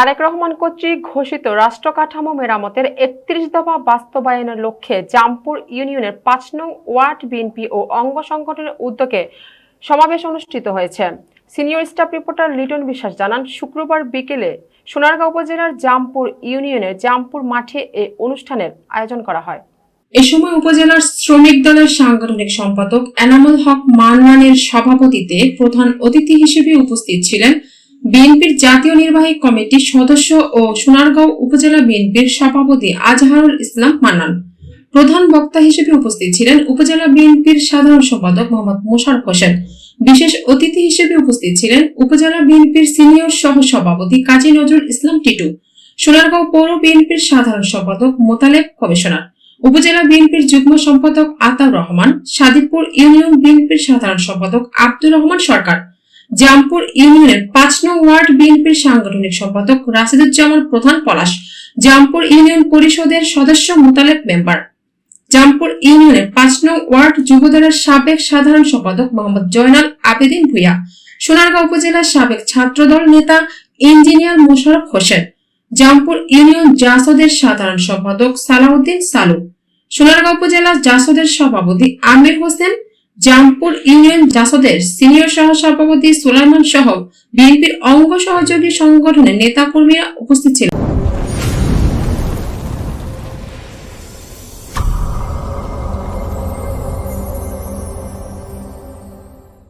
তারেক রহমান কর্তৃক ঘোষিত রাষ্ট্র কাঠামো মেরামতের একত্রিশ দফা বাস্তবায়নের লক্ষ্যে জামপুর ইউনিয়নের পাঁচ নং ওয়ার্ড বিএনপি ও অঙ্গ সংগঠনের উদ্যোগে সমাবেশ অনুষ্ঠিত হয়েছে। সিনিয়র স্টাফ রিপোর্টার লিটন বিশ্বাস জানান, শুক্রবার বিকেলে সোনারগাঁও উপজেলার জামপুর ইউনিয়নের জামপুর মাঠে এ অনুষ্ঠানের আয়োজন করা হয়। এ সময় উপজেলার শ্রমিক দলের সাংগঠনিক সম্পাদক এনামুল হক মান্নানের সভাপতিতে প্রধান অতিথি হিসেবে উপস্থিত ছিলেন বিএনপির জাতীয় নির্বাহী কমিটির সদস্য ও সোনারগাঁও উপজেলা বিএনপির সভাপতি আজহারুল ইসলাম মান্নান। প্রধান বক্তা হিসেবে উপস্থিত ছিলেন উপজেলা বিএনপির সাধারণ সম্পাদক মোহাম্মদ মোশারফ হোসেন। বিশেষ অতিথি হিসেবে উপস্থিত ছিলেন উপজেলা বিএনপির সিনিয়র সহ সভাপতি কাজী নজরুল ইসলাম টিটু, সোনারগাঁও পৌর বিএনপির সাধারণ সম্পাদক মোতালেব কমিশনার, উপজেলা বিএনপির যুগ্ম সম্পাদক আতাউর রহমান সাদিপুর ইউনিয়ন বিএনপির সাধারণ সম্পাদক আব্দুর রহমান সরকার জামপুর ইউনিয়নের পাঁচ নং ওয়ার্ড বিএনপির সাংগঠনিক সম্পাদক রাশিদুজ্জামান প্রধান পলাশ, জামপুর ইউনিয়ন পরিষদের সদস্য মোতালেব মেম্বার। জামপুর ইউনিয়নের পাঁচ নং ওয়ার্ড যুবদলের সাবেক সাধারণ সম্পাদক মোহাম্মদ জয়নাল আবেদিন ভুইয়া, সোনারগাঁও উপজেলার সাবেক ছাত্রদল নেতা ইঞ্জিনিয়ার মোশারফ হোসেন, জামপুর ইউনিয়ন জাসদের সাধারণ সম্পাদক সালাউদ্দিন সালু, সোনারগাঁও উপজেলা জাসদের সভাপতি আমির হোসেন জামপুর ইউনিয়ন জাসদের সিনিয়র সহ সভাপতি সুলাইমান সহ বিএনপির অঙ্গ সহযোগী সংগঠনের নেতাকর্মীরা উপস্থিত ছিলেন।